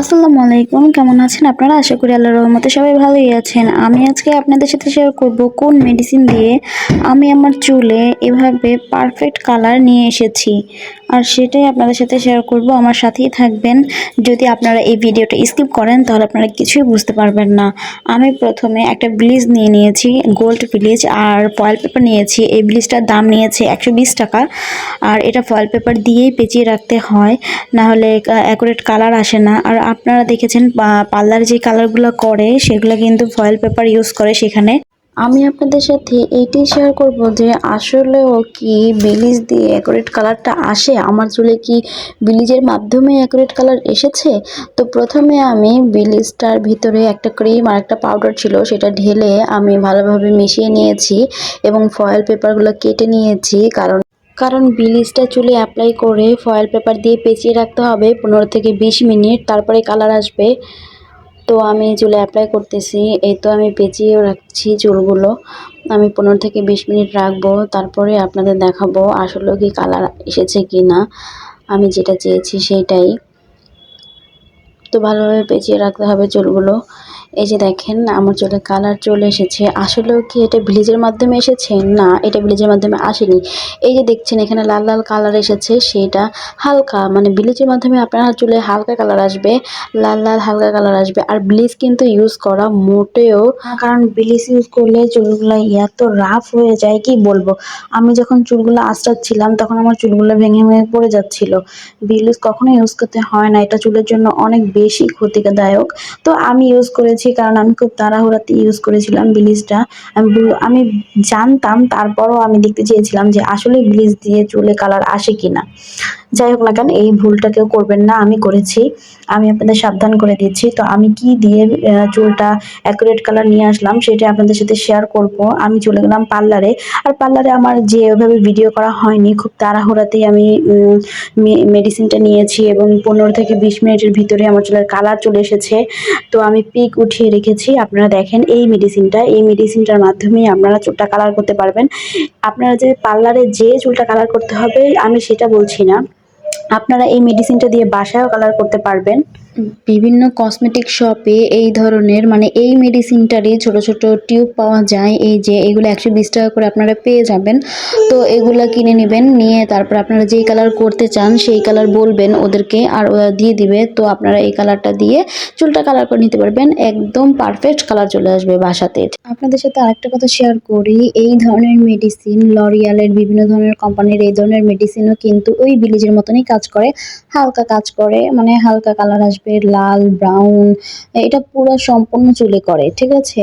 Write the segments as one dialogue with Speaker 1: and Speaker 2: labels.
Speaker 1: আসসালামু আলাইকুম, কেমন আছেন আপনারা? আশা করি আল্লাহর রহমতে সবাই ভালোই আছেন। আমি আজকে আপনাদের সাথে শেয়ার করব কোন মেডিসিন দিয়ে আমি আমার চুলে এভাবে পারফেক্ট কালার নিয়ে এসেছি। আর সেটাই আপনাদের সাথে শেয়ার করব। আমার সাথেই থাকবেন। যদি আপনারা এই ভিডিওটা স্কিপ করেন, তাহলে আপনারা কিছুই বুঝতে পারবেন না। আমি প্রথমে একটা ব্লিজ নিয়ে নিয়েছি গোল্ড ব্লিজ আর ফয়েল পেপার নিয়েছি। এই ব্লিজটার দাম নিয়েছে একশো বিশ টাকা। আর এটা ফয়েল পেপার দিয়েই পেঁচিয়ে রাখতে হয়, না হলে অ্যাকুরেট কালার আসে না। আর আপনারা দেখেছেন পার্লার যে কালারগুলো করে, সেগুলো কিন্তু ফয়েল পেপার ইউজ করে সেখানে। আমি আপনাদের সাথে এইটাই শেয়ার করব যে আসলেও কি বিলিজ দিয়ে অ্যাকুরেট কালারটা আসে? আমার চুলে কি বিলিজের মাধ্যমে অ্যাকুরেট কালার এসেছে? তো প্রথমে আমি বিলিজটার ভিতরে একটা ক্রিম আর একটা পাউডার ছিল, সেটা ঢেলে আমি ভালোভাবে মিশিয়ে নিয়েছি এবং ফয়েল পেপারগুলো কেটে নিয়েছি, কারণ কারণ বিলিজটা চুলে অ্যাপ্লাই করে ফয়েল পেপার দিয়ে পেঁচিয়ে রাখতে হবে, পনেরো থেকে বিশ মিনিট, তারপরে কালার আসবে। তো আমি চুলে অ্যাপ্লাই করতেছি, এই তো আমি পেঁচিয়েও রাখছি চুলগুলো। আমি পনেরো থেকে বিশ মিনিট রাখব, তারপরে আপনাদের দেখাবো আসলে কি কালার এসেছে কি না আমি যেটা চেয়েছি সেটাই। তো ভালোভাবে পেঁচিয়ে রাখতে হবে চুলগুলো। এই যে দেখেন, আমার চুলে কালার চলে এসেছে। আসলেও কি এটা ব্লিজের মাধ্যমে এসেছে? না, এটা ব্লিজের মাধ্যমে আসেনি। এই যে দেখছেন, এখানে লাল লাল কালার এসেছে, সেটা হালকা মানে ব্লিচের মাধ্যমে আপনার চুলে হালকা কালার আসবে, লাল লাল হালকা কালার আসবে। আর ব্লিচ কিন্তু ইউজ করা মোটেও কারণ ব্লিচ ইউজ করলে চুলগুলো এত রাফ হয়ে যায়, কি বলব? আমি যখন চুলগুলো আঁচড়াচ্ছিলাম, তখন আমার চুলগুলো ভেঙে ভেঙে পড়ে যাচ্ছিল। ব্লিচ কখনো ইউজ করতে হয় না, এটা চুলের জন্য অনেক বেশি ক্ষতিদায়ক তো আমি ইউজ করেছি কারণ আমি খুব তাড়াহুড়াতে ইউজ করেছিলাম ব্লিচটা আমি আমি জানতাম, তারপরও আমি দেখতে চেয়েছিলাম যে আসলে ব্লিচ দিয়ে চুলে কালার আসে কি না যাই হোক না কেন, এই ভুলটা কেউ করবেন না, আমি করেছি, আমি আপনাদের সাবধান করে দিচ্ছি তো আমি কি দিয়ে চুলটা অ্যাকুরেট কালার নিয়ে আসলাম সেটা আপনাদের সাথে শেয়ার করব। আমি চলে গেলাম পার্লারে, আর পার্লারে আমার যে ওইভাবে ভিডিও করা হয়নি, খুব তাড়াহুড়াতেই আমি মেডিসিনটা নিয়েছি এবং পনেরো থেকে বিশ মিনিটের ভিতরে আমার চুলের কালার চলে এসেছে। তো আমি পিক উঠিয়ে রেখেছি, আপনারা দেখেন এই মেডিসিনটা এই মেডিসিনটার মাধ্যমেই আপনারা চুলটা কালার করতে পারবেন। আপনারা যে পার্লারে যে চুলটা কালার করতে হবে, আমি সেটা বলছি না। আপনারা এই মেডিসিনটা দিয়ে বাসায়ও কালার করতে পারবেন। বিভিন্ন কসমেটিক শপে এই ধরনের মানে এই মেডিসিনটারই ছোট ছোট টিউব পাওয়া যায়। এই যে এগুলো একশো বিশ টাকা করে আপনারা পেয়ে যাবেন। তো এগুলো কিনে নেবেন, নিয়ে তারপর আপনারা যেই কালার করতে চান, সেই কালার বলবেন ওদেরকে আর ওরা দিয়ে দিবে। তো আপনারা এই কালারটা দিয়ে চুলটা কালার করে নিতে পারবেন। একদম পারফেক্ট কালার চলে আসবে বাসাতে। আপনাদের সাথে আরেকটা কথা শেয়ার করি। এই ধরনের মেডিসিন লরিয়ালের বিভিন্ন ধরনের কোম্পানির এই ধরনের মেডিসিনও কিন্তু ওই বিলিজের মতনই কাজ করে। হালকা কাজ করে মানে হালকা কালার আসবে লাল, ব্রাউন, এটা পুরো সম্পূর্ণ চুলে করে, ঠিক আছে?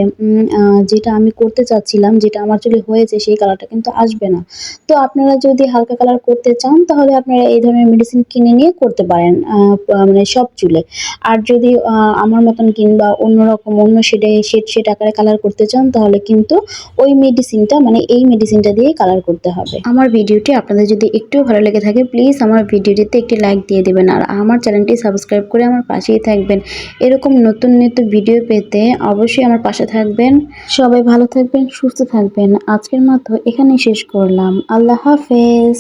Speaker 1: যেটা আমি করতে চাচ্ছিলাম, যেটা আমার চুলে হয়েছে, সেই কালারটা কিন্তু আসবে না। তো আপনারা যদি হালকা কালার করতে চান, তাহলে আপনারা এই ধরনের মেডিসিন কিনে নিয়ে করতে পারেন মানে সব চুলে। আর যদি আমার মতন কিংবা অন্যরকম, অন্য শেডে শেড শেড আকারে কালার করতে চান, তাহলে কিন্তু ওই মেডিসিনটা মানে এই মেডিসিনটা দিয়ে কালার করতে হবে। আমার ভিডিওটি আপনাদের যদি একটু ভালো লেগে থাকে প্লিজ আমার ভিডিওটিতে একটি লাইক দিয়ে দেবেন। আর আমার চ্যানেলটি সাবস্ক্রাইব করে আমার পাশেই থাকবেন। এরকম নতুন নতুন ভিডিও পেতে অবশ্যই আমার পাশে থাকবেন। সবাই ভালো থাকবেন, সুস্থ থাকবেন। আজকের মতো এখানেই শেষ করলাম। আল্লাহ হাফেজ।